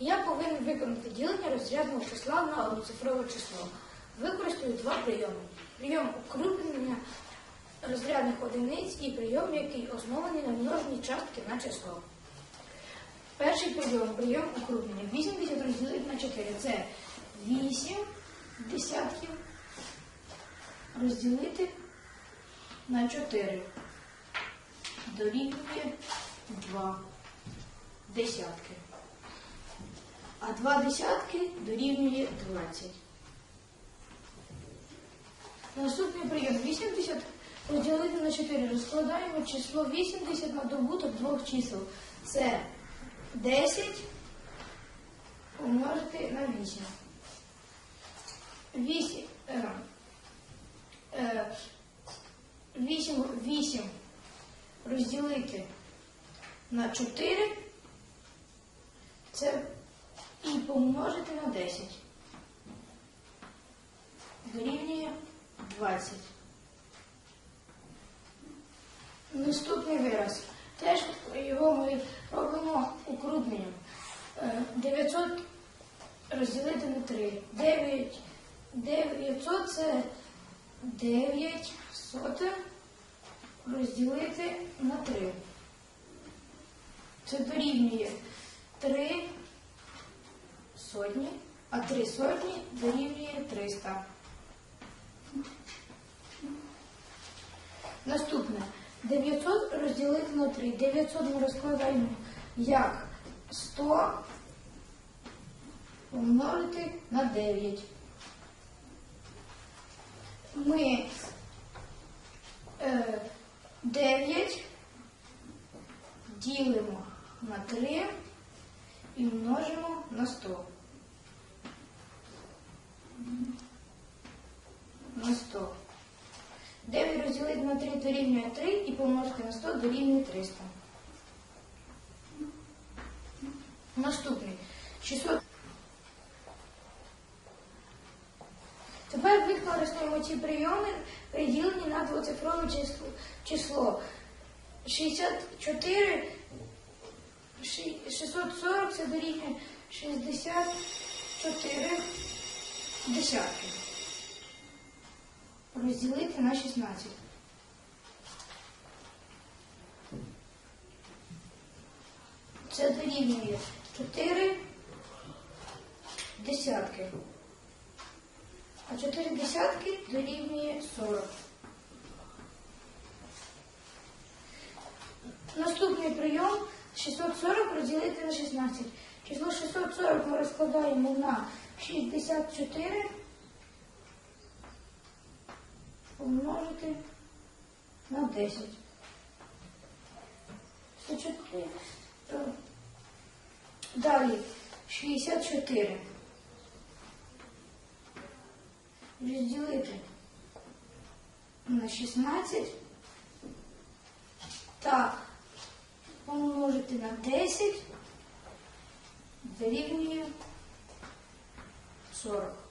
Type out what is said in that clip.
Я повинен виконати ділення розрядного числа на одноцифрове число. Використаю два прийоми. Прийом укрупнення розрядних одиниць і прийом, який оснований на множенні частки на число. Перший прийом прийом укрупнення. 80 розділити на 4. Це 8 десятків розділити на 4. Дорівнює 2 десятки. А 2 десятки дорівнює 20. Наступний прийом 80 поділити на 4. Розкладаємо число 80 на добуток двох чисел. Це 10 помножити на 8. 8, е, е, 8, 8 розділити на 4. Це і помножити на 10. Дорівнює 20. Наступний вираз. Теж його ми робимо укрупненням. Е, 900 розділити на 3. 9, 900 це 9 сотих розділити на 3. Це дорівнює 3 сотні, а 3 сотні дорівнює 300. Наступне. 900 розділити на 3. 900 ми розкладаємо як 100 помножити на 9. Ми е, 9 ділимо на 3 і множимо на 100. На 100. 9 розділити на 3 дорівнює 3 і помножити на 100 дорівнює 300. Наступний. 600. Тепер використаємо ці прийоми, приділені на двоцифрове число. число. 64, ши- 640 це дорівнює 64 десятки розділити на 16. Це дорівнює 4 десятки. А 4 десятки дорівнює 40. Наступний прийом 640 розділити на 16. Число 640 ми розкладаємо на 64 помножити на 10. 104. Е, Далі 64. Розділити на 16 та помножити на 10 дорівнює 40.